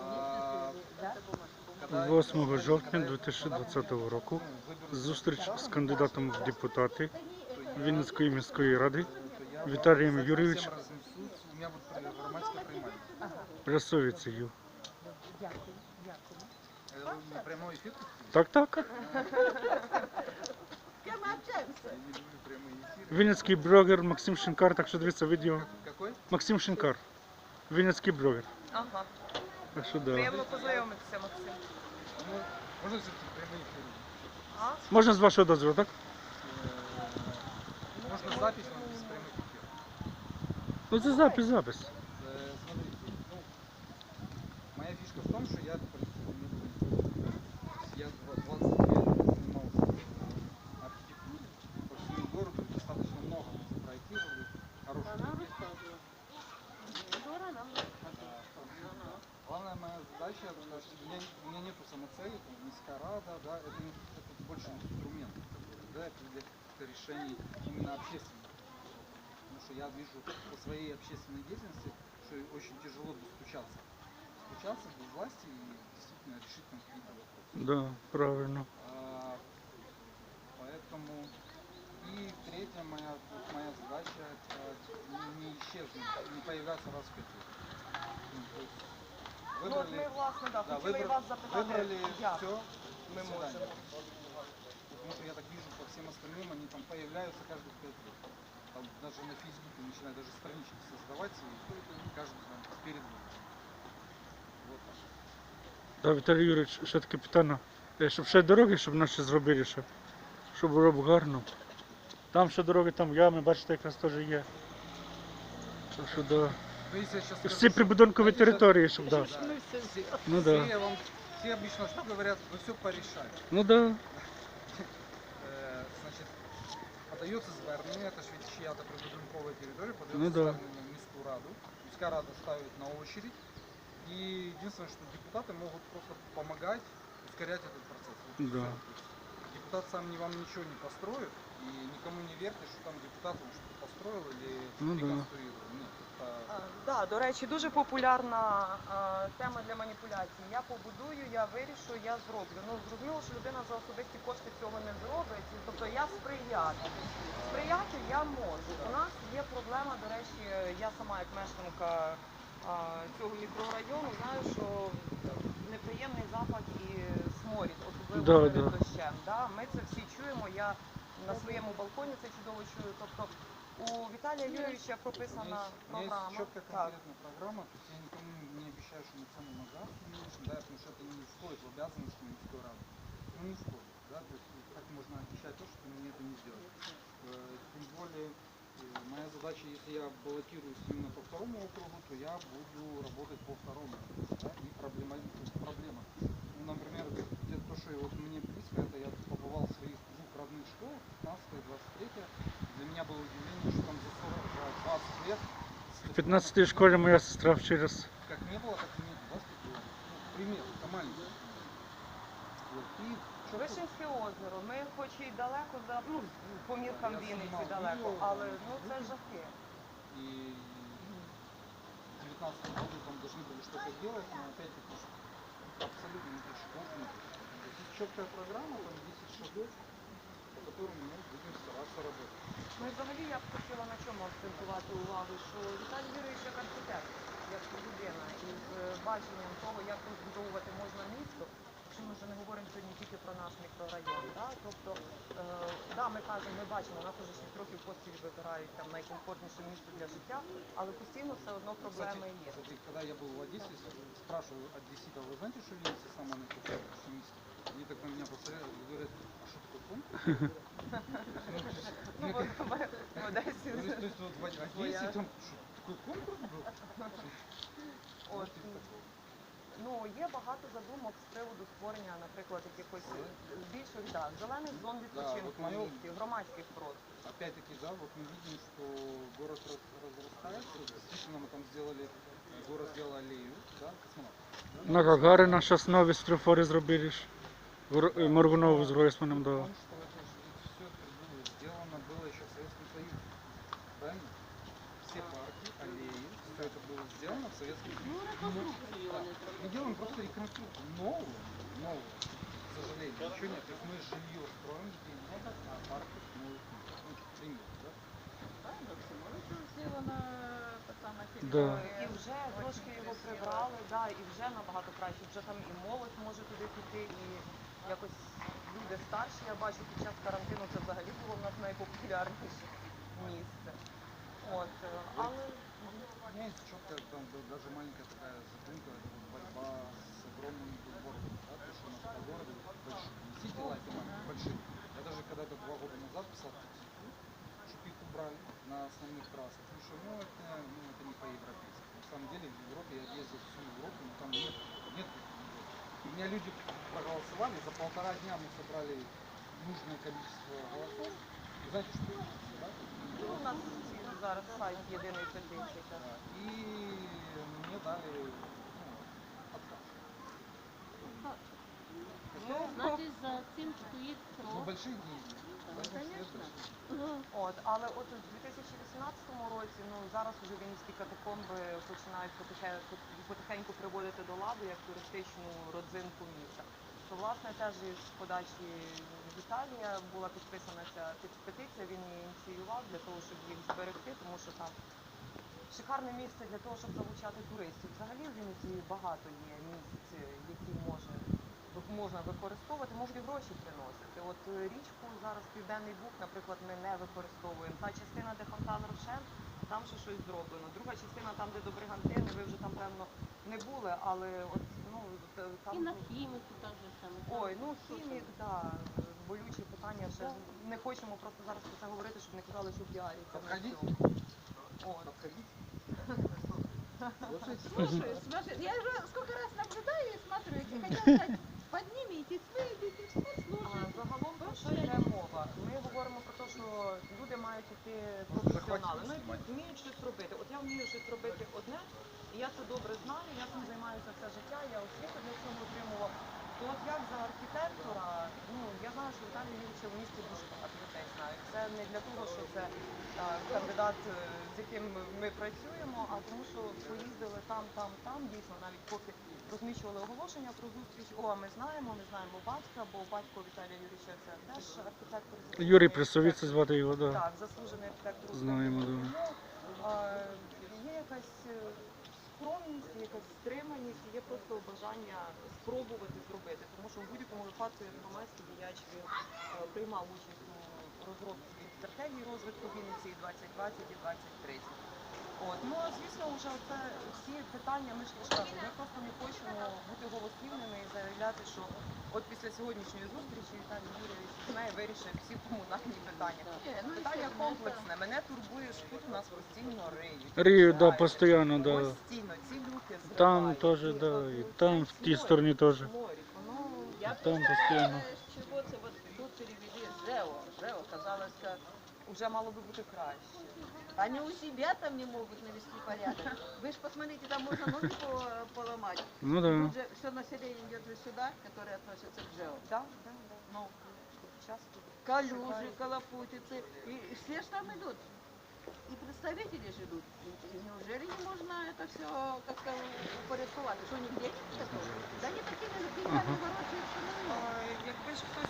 А, когда- 8 жовтня 2020 року зустріч з кандидатом в депутати Вінницької міської ради Віталієм Юрійовичем Всем разнесут. У меня вот при- громадское приймальне. Рясовицею. Это на прямой эфир? Так, так. Я не люблю прямые эфиры. Вінницький блогер Максим Шинкар, так що дивіться відео. Какой? Максим Шинкар. Вінницький блогер. Ага. Так що да. Приємно познайомитися, Максим. Ну, можно все-таки прямые эфиры? А? Можна з вашого дозволу, так? Э, Можно запись, но без прямых эфиров. Ну це запис, запис. Э, Смотрите, ну, моя фишка в том, что я, да, для каких-то решений именно общественных. Потому что я вижу по своей общественной деятельности, что очень тяжело достучаться. Достучаться до власти и действительно решить там какие-то вопросы. Да, правильно. А, Поэтому и третья моя, моя задача это не, исчезнуть, не появляться раз в пять лет. Ну, от выбрали, ми, власне, да, да, хотіли выбрали, вас запитати, выбрали як все, ми можемо. Потому что я так вижу по всем остальным, они там появляются каждых пять лет. Там даже на Фейсбуке начинают даже странички создавать и каждый там перед выборами. Вот так. Да, Віталій Юрійович, ще таке питання. Е, Щоб ще дороги, щоб наші зробили ще. Щоб було б гарно. Там ще дороги, там ями, бачите, якраз теж є. Так що да. Ну, если я сейчас І всі прибудинкові території, щоб да. Все, Ну все, да. я вам, все обычно что говорят, вы все порешаете. Ну да. Е, Значить, подается звернення, это ж від чия-то прибудинкова територія, подается Ну да. звернення в міську раду. Міська рада ставит на очередь. И единственное, что депутаты могут просто помогать ускорять этот процесс. Вот и Да. всё. То есть Депутат сам не вам ничего не построит, и никому не верьте, что там депутат вам Что-то построил или Ну да. реконструировал. Нет, это А, Да, до речі, дуже популярна а, тема для маніпуляцій. Я побудую, я вирішу, я зроблю. Ну зрозуміло, що людина за особисті кошти цього не зробить. Тобто я сприяти. Сприяти я можу. У нас є проблема, до речі, я сама як мешканка а, цього мікрорайону знаю, що неприємний запах і сморід, особливо Да, перед да. дощем. Да? Ми це всі чуємо. Я на своєму балконі це чудово чую. Тобто у Віталія Юрійовича прописана У меня есть програма. четкая Так. конкретная программа, то есть я никому не обещаю, что мы цену на газ не увеличим, да, потому что это не входит в обязанности Минской Рады. Ну не входит, да, то есть как можно обещать то, что мне это не сделать. Э, Тем более, э, моя задача, если я баллотируюсь именно по второму округу, то я буду работать по второму, да, и проблема, проблема. Ну, например, где- то, что вот мне близко, это я побывал в своих двух родных школах, 15 и 23 Для меня было удивление, В 15 школі моя сестра вчилась. как не было, так и нет. 20 было. Ну, пример, это маленький. Вот. И чё тут- Вишинське озеро. Ми хоч і далеко за ну, по міркам Я Вінниці знімав далеко, відео, але там, ну це люди. жахи. И в 19 году там должны были что-то делать, но опять-таки ж абсолютно никаких шагов нет. То есть есть четкая программа, там 10 шагов, по которым мы будем стараться работать. Ну і взагалі я б хотіла на чому акцентувати увагу, що Віталій Юрійович як архітектор, як людина із е, баченням того, як розбудовувати можна місто. Якщо ми вже не говоримо сьогодні тільки про наш мікрорайон, да? тобто е, да, ми кажемо, ми бачимо, нас уже 6 років поспіль вибирають там найкомфортніше місто для життя, але постійно все одно проблеми є. кстати, когда я был в Одессе, с- спрашиваю одесситов, вы знаете, что Винница самое наиkomfortнейшее место? Они так на меня посмотрели и говорят, а что такое конкурс? Ну, бо ми в Одесі. То есть, то есть вот в Одессе Своя. там что, такой конкурс был? От, ну, є багато задумок з приводу створення, наприклад, якихось більших да, зелених зон відпочинку от в моє- місті, громадських просторів. Опять-таки, да, вот мы видим, что город раз- разрастается. Действительно, мы там сделали, город сделал аллею, да, космонавт. На Гагарина зараз нові строфори зробили. ж. Гор- е, Моргунову з Гройсманом, да. Потому что в советских Ну, реконструкцію вони Мы зробили. делаем просто реконструкцию новую, новую, к сожалению, ничего нет. То есть мы жилье строим, где нет, а парки новых нет. Ну, к примеру, да? Так, до всього зроблена та сама Да. І вже трошки його прибрали, да, і вже набагато краще. Вже там і молодь може туди піти, і якось люди старші, я бачу, під час карантину це взагалі було в нас найпопулярніше місце. От, е, але Есть четкая, там да- даже маленькая такая задумка, это вот борьба с огромными билбордами, да, то, что у нас по городу большие, не сити лайф, а большие. Я даже когда-то два года назад писал чтобы их убрали на основных трассах, потому что, ну, это, ну, это не по-европейски. На самом деле в Европе я ездил всю Европу, но там нет, нет. У меня люди проголосовали, за полтора дня мы собрали нужное количество голосов. Вы знаете, что? Ну, у нас зараз сайт єдиної. Да, И мне дали ну. Ну, Значить, за цим стоїть Ну, крок. большие деньги. Ну, конечно. От, але от у 2018 році, ну зараз уже вінницькі катакомби починають потихеньку, потихеньку приводити до ладу як туристичну родзинку міста. То власне теж із подачі Віталія була підписана ця петиція, він її ініціював для того, щоб їх зберегти, тому що там шикарне місце для того, щоб залучати туристів. Взагалі в Вінниці багато є місць, які може можна використовувати, можуть і гроші приносити. От е, річку зараз Південний Буг, наприклад, ми не використовуємо. Та частина, де фонтан Рошен, там ще щось зроблено. Друга частина, там, де до Бригантини, ви вже там певно не були, але от ну там І на хіміку так же саме. ой, ну хімік, да, болючі питання. Ще не хочемо просто зараз про це говорити, щоб не казали, що. От. Подходите. Слушай, смотри, я уже сколько раз наблюдаю и смотрю, если хотят сказать, поднимитесь, выйдите, А, слушайте. Загалом про що йде мова? Ми говоримо про те, що люди мають іти професіонали. Ну, які вміють щось робити. От я вмію щось робити одне, і я це добре знаю, я цим займаюся все життя, я освіту для цього отримувала. То от як за архітектора, ну я знаю, що Віталій Юрійович в місті дуже багато людей знають. Це не для того, що це е, кандидат, е, з яким ми працюємо, а тому, що поїздили там, там, там. Дійсно, навіть поки розміщували оголошення про зустріч. О, ми знаємо, ми знаємо батька, бо батько Віталія Юрійовича це теж архітектор. Юрій архітектор. Звати його, да. Так, заслужений архітектор. Знаємо, да. Е, є якась е, якась стриманість, є просто бажання спробувати зробити. Тому що в будь-якому випадку як громадський діяч він е, приймав участь у розробці стратегії розвитку Вінниці і 2020 і 2030. От. Ну звісно, вже це всі питання, ми ж кажемо, ми просто не хочемо бути голослівними і заявляти, що от після сьогоднішньої зустрічі Віталій Юрійович з нею вирішив всі комунальні питання. Ну, Питання комплексне. Мене турбує, що тут у нас постійно риють. Рію, да, постійно, да. Постійно ці люки зривають. Там теж, да, і там в тій стороні теж. Я Там постійно. с чего це вот тут перевели ЖЭО. ЖЭО казалось, вже мало би бути краще. они у себя там не могут навести порядок. Вы же посмотрите, там можно ноги по- поломать. Ну да. Тут же все население идет же сюда, которое относится к ЖЭО. Да, да, да. Ну, часто. Калюжи, колопутицы. И все ж там идут. И представители живут. И неужели не можно это все как-то упорядковать? Что, нигде нет такого? Да они такими деньгами ворочают, что ну, Е, Якби ж хтось